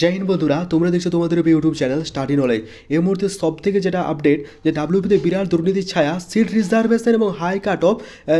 জয় হিন্দ বন্ধুরা, তোমরা দেখছ তোমাদের ইউটিউব চ্যানেল স্টাডি নলেজ। এই মুহূর্তে সব থেকে যেটা আপডেট, যে ডাব্লিউপিতে বিরাট দুর্নীতির ছায়া, সিট রিজার্ভেশন এবং হাই কাট অফ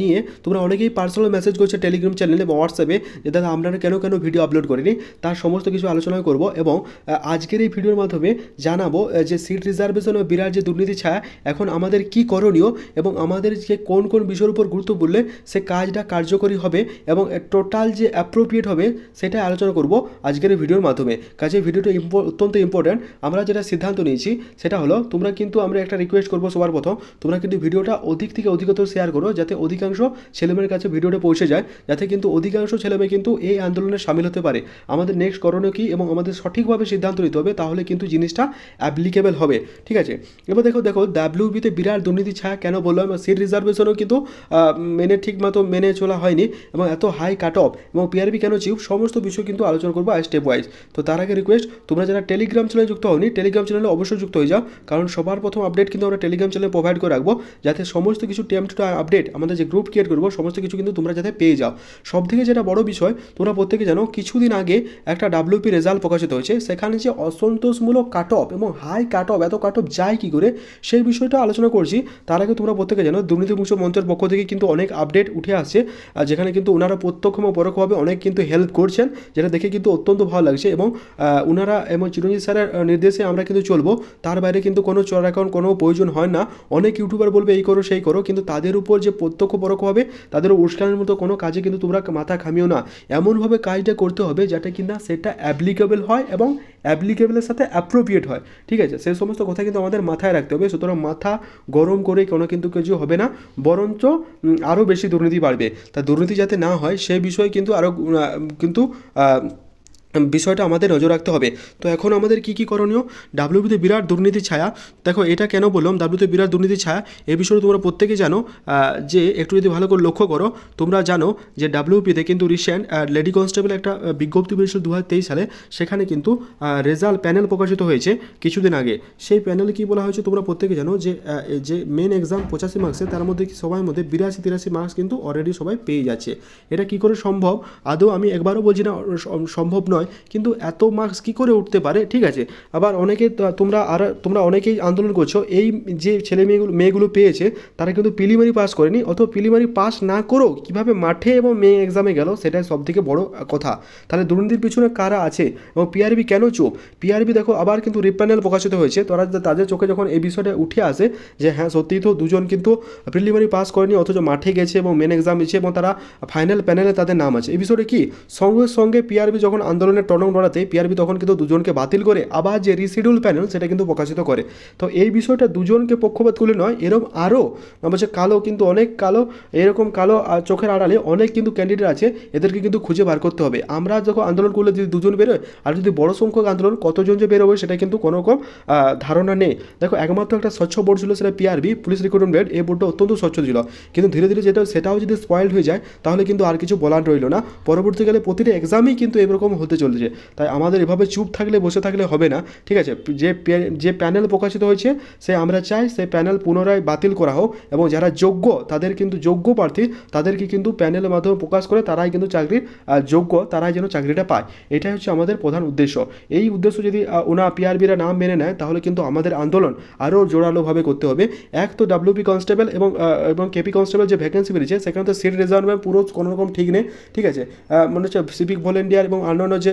নিয়ে তোমরা অনেকেই পার্সোনাল মেসেজ করছ টেলিগ্রাম চ্যানেলে এবং হোয়াটসঅ্যাপে যে দাদা আমরা কেন কেন ভিডিও আপলোড করিনি, তার সমস্ত কিছু আলোচনা করব এবং আজকের এই ভিডিওর মাধ্যমে জানাব যে সিট রিজার্ভেশন ও বিরাট যে দুর্নীতি ছায়া, এখন আমাদের কি করণীয় এবং আমাদের যে কোন কোন বিষয়ের উপর গুরুত্ব বললে সে কাজটা কার্যকরী হবে এবং টোটাল যে অ্যাপ্রোপ্রিয়েট হবে, সেটাই আলোচনা করব আজকের এই ভিডিওর মাধ্যমে। কাজে ভিডিওটা অত্যন্ত ইম্পর্ট্যান্ট আমরা যেটা সিদ্ধান্ত নিয়েছি, সেটা হলো তোমরা কিন্তু আমরা একটা রিকোয়েস্ট করব সবার প্রথম। তোমরা কিন্তু ভিডিওটা অধিক থেকে অধিকতর শেয়ার করো, যাতে অধিকাংশ ছেলেমেয়ের কাছে ভিডিওটা পৌঁছে যায়, যাতে কিন্তু অধিকাংশ ছেলেমেয়ে কিন্তু এই আন্দোলনে সামিল হতে পারে। আমাদের নেক্সট করণীয় কী এবং আমাদের সঠিকভাবে সিদ্ধান্ত নিতে হবে, তাহলে কিন্তু জিনিসটা অ্যাপ্লিকেবল হবে। ঠিক আছে? এবার দেখো দেখো ডাব্লিউবিতে বিরাট দুর্নীতি ছায়া, কেন বললাম? সিট রিজার্ভেশনও কিন্তু মেনে ঠিক মতো মেনে চলা হয়নি এবং এত হাই কাট অফ এবং পিআরবি কেন চিপ সমস্ত বিষয় কিন্তু আলোচনা করব স্টেপ ওয়াইজ তো তার আগে রিকোয়েস্ট তোমরা যারা টেলিগ্রাম চ্যানেলে যুক্ত হওনি টেলিগ্রাম চ্যানেলে অবশ্যই যুক্ত হয়ে যাও। কারণ সবার প্রথম আপডেট কিন্তু আমরা টেলিগ্রাম চ্যানেলে প্রোভাইড করে রাখব, যাতে সমস্ত কিছু টেম টু আপডেট আমাদের যে গ্রুপ ক্রিয়েট করব, সমস্ত কিছু কিন্তু তোমরা যাতে পেয়ে যাও। সব থেকে যেটা বড় বিষয়, তোমরা প্রত্যেকে জানো, কিছুদিন আগে একটা ডাব্লিউপি রেজাল্ট প্রকাশিত হয়েছে। সেখানে যে অসন্তোষমূলক কাট অফ এবং হাই কাট অফ এত কাট অফ যায় কী করে, সেই বিষয়টা আলোচনা করছি। তার আগে তোমরা প্রত্যেকে জানো দুর্নীতিমুক্ত মঞ্চের পক্ষ থেকে কিন্তু অনেক আপডেট উঠে আসছে, আর যেখানে কিন্তু ওনারা প্রত্যক্ষ এবং পরোক্ষভাবে অনেক কিন্তু হেল্প করছেন, যেটা দেখে কিন্তু অত্যন্ত ভালো লাগছে এবং ওনারা এবং চিরঞ্জিত স্যারের নির্দেশে আমরা কিন্তু চলবো। তার বাইরে কিন্তু কোনো চর এখন কোনো প্রয়োজন হয় না। অনেক ইউটিউবার বলবে, এই করো, সেই করো। কিন্তু তাদের উপর যে প্রত্যক্ষ পরোক্ষভাবে তাদের উস্কানের মতো কোনো কাজে কিন্তু তোমরা মাথা খামিও না। এমনভাবে কাজটা করতে হবে যাতে কিনা সেটা অ্যাপ্লিকেবল হয় এবং অ্যাপ্লিকেবলের সাথে অ্যাপ্রোপ্রিয়েট হয়। ঠিক আছে? সেই সমস্ত কথা কিন্তু আমাদের মাথায় রাখতে হবে। সুতরাং মাথা গরম করে কোনো কিন্তু কিছু হবে না, বরঞ্চ আরও বেশি দুর্নীতি বাড়বে। তা দুর্নীতি যাতে না হয়, সে বিষয়ে কিন্তু আরও কিন্তু বিষয়টা আমাদের নজর রাখতে হবে। তো এখন আমাদের কি কি করণীয়? ডাব্লিউবিতে বিরাট দুর্নীতি ছায়া। দেখো, এটা কেন বললাম? ডাব্লিউতে বিরাট দুর্নীতি ছায়া, এ বিষয়ে তোমরা প্রত্যেকে জানো যে একটু যদি ভালো করে লক্ষ্য করো, তোমরা জানো যে ডাব্লিউপিতে কিন্তু রিসেন্ট লেডি কনস্টেবল একটা বিজ্ঞপ্তি বেরিয়েছিল দু সালে। সেখানে কিন্তু রেজাল্ট প্যানেল প্রকাশিত হয়েছে কিছুদিন আগে। সেই প্যানেলে কি বলা হয়েছে তোমরা প্রত্যেকে জানো যে যে মেন এক্সাম পঁচাশি মার্কসে তার মধ্যে কি সবার মধ্যে বিরাশি, তিরাশি মার্কস কিন্তু অলরেডি সবাই পেয়ে যাচ্ছে। এটা কি করে সম্ভব? আদৌ আমি একবারও বলছি না, সম্ভব নয়। কিন্তু এত মার্কস কি করে উঠতে পারে? ঠিক আছে, আবার অনেকে তোমরা আর, তোমরা অনেকেই আন্দোলন করছ, এই যে ছেলে মেয়েগুলো মেয়েগুলো পেয়েছে, তারা কিন্তু প্রিলিমারি পাস করেনি, অথবা প্রিলিমারি পাস না করেও কীভাবে মাঠে এবং মেয়ে এক্সামে গেল, সেটাই সব থেকে বড় কথা। তাহলে দুর্নীতির পিছনে কারা আছে? এবং পিআরবি কেন চুপ? পিআরবি দেখো, আবার কিন্তু রিপ্যানেল প্রকাশিত হয়েছে, তারা তাদের চোখে যখন এই বিষয়টা উঠে আসে, যে হ্যাঁ সত্যিই তো দুজন কিন্তু প্রিলিমারি পাস করেনি, অথচ মাঠে গেছে এবং মেন এক্সাম দিচ্ছে এবং তারা ফাইনাল প্যানেলে তাদের নাম আছে। এই বিষয়টা কি? সঙ্গে সঙ্গে পিআরবি যখন আন্দোলনের টনক নড়াতে পিআরবি তখন কিন্তু দুজনকে বাতিল করে আবার যে রিশিডিউল প্যানেল সেটা কিন্তু প্রকাশিত করে। তো এই বিষয়টা দুজনকে পক্ষপাত তুলে নয় এরকম আরও বলছে কালো কিন্তু অনেক কালো, এরকম কালো চোখের আড়ালে অনেক কিন্তু ক্যান্ডিডেট আছে, এদেরকে কিন্তু খুঁজে বার করতে হবে। আমরা যখন আন্দোলন করলে যদি দুজন বেরোয় আর যদি বড় সংখ্যক আন্দোলন কতজন যে বেরোবে সেটা কিন্তু কোনো রকম ধারণা নেই। দেখো, একমাত্র একটা স্বচ্ছ বোর্ড ছিল সেটা পিআরবি পুলিশ রিক্রুটমেন্ট এই বোর্ডটা অত্যন্ত স্বচ্ছ ছিল। কিন্তু ধীরে ধীরে যেটা সেটাও যদি স্পয়েল্ড হয়ে যায়, তাহলে কিন্তু আর কিছু বলার রইল না। পরবর্তীকালে প্রতিটা এক্সামই কিন্তু এরকম হতে চলেছে। তাই আমাদের এভাবে চুপ থাকলে, বসে থাকলে হবে না। ঠিক আছে? যে যে প্যানেল প্রকাশিত হয়েছে, সে আমরা চাই সেই প্যানেল পুনরায় বাতিল করা হোক এবং যারা যোগ্য, তাদের কিন্তু যোগ্য প্রার্থী, তাদেরকে কিন্তু প্যানেলের মাধ্যমে প্রকাশ করে তারাই কিন্তু চাকরির যোগ্য, তারাই যেন চাকরিটা পায়। এটাই হচ্ছে আমাদের প্রধান উদ্দেশ্য। এই উদ্দেশ্য যদি ওনা পিআরবিরা নাম মেনে নেয়, তাহলে কিন্তু আমাদের আন্দোলন আরও জোরালোভাবে করতে হবে। এক তো ডাব্লিউপি কনস্টেবল এবং এবং কেপি কনস্টেবল যে ভ্যাকেন্সি বেরিয়েছে, সেখানে তো সিট রিজার্ভমেন্ট পুরো কোনো রকম ঠিক নেই। ঠিক আছে? মনে হচ্ছে সিভিক ভলেন্টিয়ার এবং অন্যান্য যে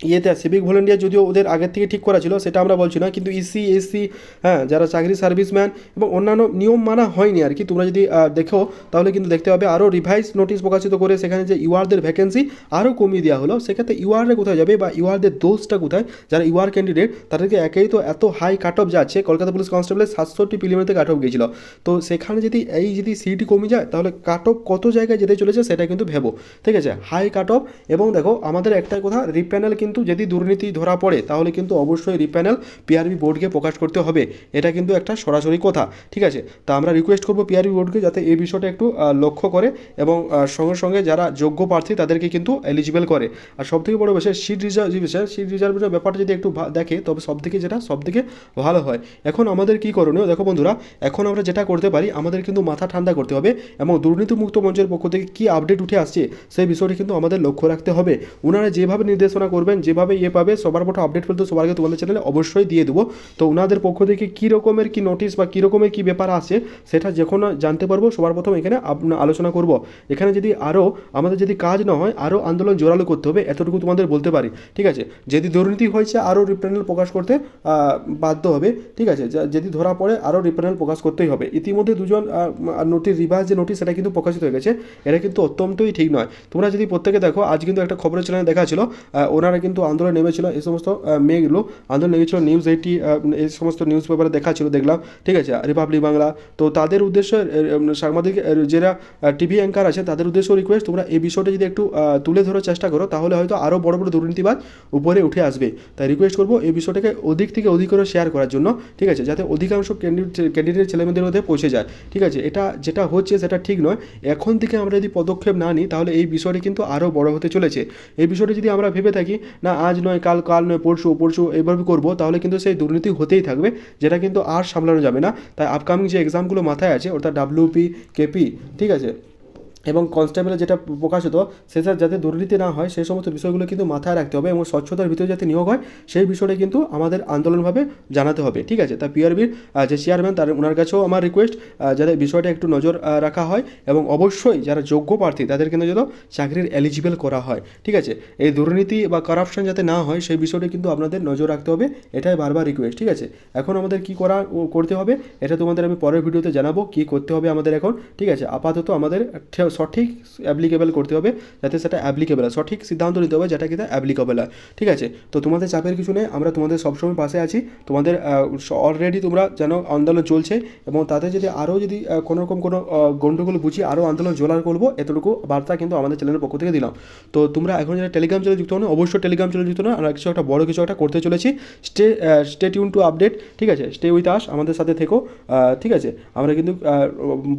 ইয়েতে সিভিক ভলেন্টিয়ার যদিও ওদের আগের থেকে ঠিক করা ছিল, সেটা আমরা বলছি না, কিন্তু ইসি এসসি হ্যাঁ যারা চাকরি সার্ভিসম্যান এবং অন্যান্য নিয়ম মানা হয়নি আর কি, তোমরা যদি দেখো, তাহলে কিন্তু দেখতে পাবে আরও রিভাইজ নোটিশ প্রকাশিত করে সেখানে যে ইউআরদের ভ্যাকেন্সি আরও কমিয়ে দেওয়া হলো, সেক্ষেত্রে ইউআররা কোথায় যাবে বা ইউআরদের দোষটা কোথায়, যারা ইউআর ক্যান্ডিডেট তাদেরকে একেই তো এত হাই কাট অফ যাচ্ছে, কলকাতা পুলিশ কনস্টেবলের সাতষট্টি প্রিলিমিনারিতে কাট অফ গিয়েছিল। তো সেখানে যদি, এই যদি সিটি কমে যায়, তাহলে কাট অফ কত জায়গায় যেতে চলেছে, সেটা কিন্তু ভেবো। ঠিক আছে হাই কাট অফ এবং দেখো, আমাদের একটাই কথা রিপ্যানেল কিন্তু যদি দুর্নীতি ধরা পড়ে, তাহলে কিন্তু অবশ্যই রিপ্যানেল পিআরবি বোর্ডকে প্রকাশ করতে হবে। এটা কিন্তু একটা সরাসরি কথা, ঠিক আছে? তা আমরা রিকোয়েস্ট করব পিআরবি বোর্ডকে যাতে এই বিষয়টা একটু লক্ষ্য করে এবং সঙ্গে সঙ্গে যারা যোগ্য প্রার্থী তাদেরকে কিন্তু এলিজিবল করে। আর সবথেকে বড় বিষয় সিট রিজার্ভেশন সিট রিজার্ভেশনের ব্যাপারটা যদি একটু দেখে, তবে সবথেকে যেটা, সবথেকে ভালো হয়। এখন আমাদের কি করণীয়? দেখো বন্ধুরা, এখন আমরা যেটা করতে পারি, আমাদের কিন্তু মাথা ঠান্ডা করতে হবে এবং দুর্নীতিমুক্ত মঞ্চের পক্ষ থেকে কি আপডেট উঠে আসছে, সেই বিষয়টি কিন্তু আমাদের লক্ষ্য রাখতে হবে। ওনারা যেভাবে নির্দেশনা করবেন পাবেন যেভাবে ইয়ে পাবে, সবার মতো আপডেট ফেলতে সবার আগে তোমাদের চ্যানেলে অবশ্যই দিয়ে দেবো। তো ওনাদের পক্ষ থেকে কী রকমের কী নোটিশ বা কী রকমের কী ব্যাপার আছে, সেটা যখন জানতে পারব, সবার প্রথম এখানে আলোচনা করব। এখানে যদি আরও আমাদের যদি কাজ না হয় আরও আন্দোলন জোরালো করতে হবে, এতটুকু তোমাদের বলতে পারি। ঠিক আছে? যদি দুর্নীতি হয়েছে আরও রিপ্রেনাল প্রকাশ করতে বাধ্য হবে। ঠিক আছে? যদি ধরা পড়ে আরও রিপ্রেনাল প্রকাশ করতেই হবে। ইতিমধ্যে দুজন নোটিশ রিভার্স যে নোটিশ সেটা কিন্তু প্রকাশিত হয়ে গেছে। এটা কিন্তু অত্যন্তই ঠিক নয়। তোমরা যদি প্রত্যেকে দেখো, আজ কিন্তু একটা খবরের চ্যানেলে দেখা ছিল ওনারা কিন্তু আন্দোলন নেমেছিল, এই সমস্ত মেয়েগুলো আন্দোলন নেমেছিল নিউজ এইটি এই সমস্ত নিউজ পেপারে দেখা ছিল, দেখলাম, ঠিক আছে রিপাবলিক বাংলা তো তাদের উদ্দেশ্যে সাংবাদিক যারা টিভি অ্যাঙ্কার আছে, তাদের উদ্দেশ্য রিকোয়েস্ট তোমরা এই বিষয়টা যদি একটু তুলে ধরার চেষ্টা করো, তাহলে হয়তো আরও বড় বড় দুর্নীতিবাদ উপরে উঠে আসবে। তাই রিকোয়েস্ট করব এই বিষয়টাকে অধিক থেকে অধিক করে শেয়ার করার জন্য, ঠিক আছে, যাতে অধিকাংশ ক্যান্ডিডেট ছেলেমেয়েদের মধ্যে পৌঁছে যায়, ঠিক আছে, এটা যেটা হচ্ছে সেটা ঠিক নয়। এখন থেকে আমরা যদি পদক্ষেপ না নিই, তাহলে এই বিষয়টি কিন্তু আরও বড় হতে চলেছে। এই বিষয়টি যদি আমরা ভেবে থাকি না, আজ নয়, কাল কাল নয়, পরশু পরশু এভাবে করব, তাহলে কিন্তু সেই দুর্নীতি হতেই থাকবে, যেটা কিন্তু আর সামলানো যাবে না। তাই আপকামিং যে এক্সামগুলো মাথায় আছে অর্থাৎ ডাব্লিউপি কেপি ঠিক আছে? এবং কনস্টেবলের যেটা প্রকাশিত সেটা যাতে দুর্নীতি না হয় সেই সমস্ত বিষয়গুলো কিন্তু মাথায় রাখতে হবে এবং স্বচ্ছতার ভিতরে যাতে নিয়োগ হয়, সেই বিষয়টা কিন্তু আমাদের আন্দোলনভাবে জানাতে হবে। ঠিক আছে? তা পিআরবির যে চেয়ারম্যান তার ওনার কাছেও আমার রিকোয়েস্ট যাতে বিষয়টা একটু নজর রাখা হয় এবং অবশ্যই যারা যোগ্য প্রার্থী, তাদের কিন্তু যেন চাকরির এলিজিবল করা হয়। ঠিক আছে? এই দুর্নীতি বা কারাপশন যাতে না হয়, সেই বিষয়টা কিন্তু আপনাদের নজর রাখতে হবে। এটাই বারবার রিকোয়েস্ট ঠিক আছে? এখন আমাদের কি করা করতে হবে, এটা তোমাদের আমি পরের ভিডিওতে জানাব, কি করতে হবে আমাদের এখন। ঠিক আছে? আপাতত আমাদের সঠিক অ্যাপ্লিকেবল করতে হবে, যাতে সেটা অ্যাপ্লিকেবল হয়। সঠিক সিদ্ধান্ত নিতে হবে যেটা কিন্তু অ্যাপ্লিকেবল হয়। ঠিক আছে? তো তোমাদের চাপের কিছু নেই, আমরা তোমাদের সবসময় পাশে আছি। তোমাদের অলরেডি তোমরা যেন আন্দোলন চলছে এবং তাতে যদি আরও যদি কোনো রকম কোনো গণ্ডগোল বুঝি আরও আন্দোলন জোলার করব, এতটুকু বার্তা কিন্তু আমাদের চ্যানেলের পক্ষ থেকে দিলাম। তো তোমরা এখন যারা টেলিগ্রাম চ্যানেল যুক্ত হনো অবশ্যই টেলিগ্রাম চ্যানেল যুক্ত না আমরা কিছু একটা বড় কিছু একটা করতে চলেছি। Stay stay tuned to update ঠিক আছে? স্টে উইথ আস আমাদের সাথে থেকো। ঠিক আছে? আমরা কিন্তু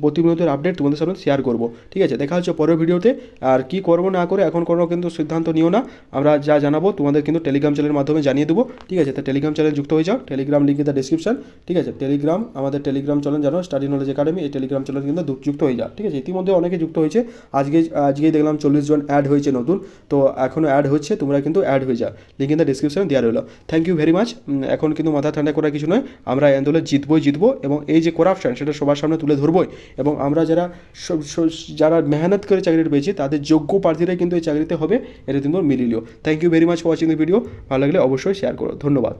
প্রতিনিয়তের আপডেট তোমাদের সামনে শেয়ার করব। ঠিক আছে? দেখা হচ্ছে পরের ভিডিওতে। আর কি করব না করে এখন কোনো কিন্তু সিদ্ধান্ত নিও না। আমরা যা জানাব তোমাদের কিন্তু টেলিগ্রাম চ্যানেলের মাধ্যমে জানিয়ে দেবো। ঠিক আছে? তো টেলিগ্রাম চ্যানেল যুক্ত হয়ে যাও। টেলিগ্রাম লিঙ্ক দ্য ডিসক্রিপশন ঠিক আছে? টেলিগ্রাম আমাদের টেলিগ্রাম চ্যানেল জানো স্টাডি নলেজ একাডেমি এই টেলিগ্রাম চ্যানেল কিন্তু যুক্ত হয়ে যাও। ঠিক আছে? ইতিমধ্যে অনেকে যুক্ত হয়েছে। আজকে, আজকেই দেখলাম চল্লিশ জন অ্যাড হয়েছে নতুন। তো এখনও অ্যাড হচ্ছে, তোমরা কিন্তু অ্যাড হয়ে যাও। লিঙ্ক ইন দ্য ডিসক্রিপশন দেওয়া রইল। থ্যাংক ইউ ভেরি মাচ এখন কিন্তু মাথা ঠান্ডা করার কিছু নয়। আমরা আন্দোলন জিতবই জিতবো এবং এই যে করাপশন সেটা সবার সামনে তুলে ধরবই। এবং আমরা যারা যারা মেহনত করে চাকরিটা পেয়েছে, তাদের যোগ্য প্রার্থীরাই কিন্তু এই চাকরিতে হবে। এটা কিন্তু মিলিলিও। Thank you very much for watching the video ভালো লাগলে অবশ্যই শেয়ার করো। ধন্যবাদ।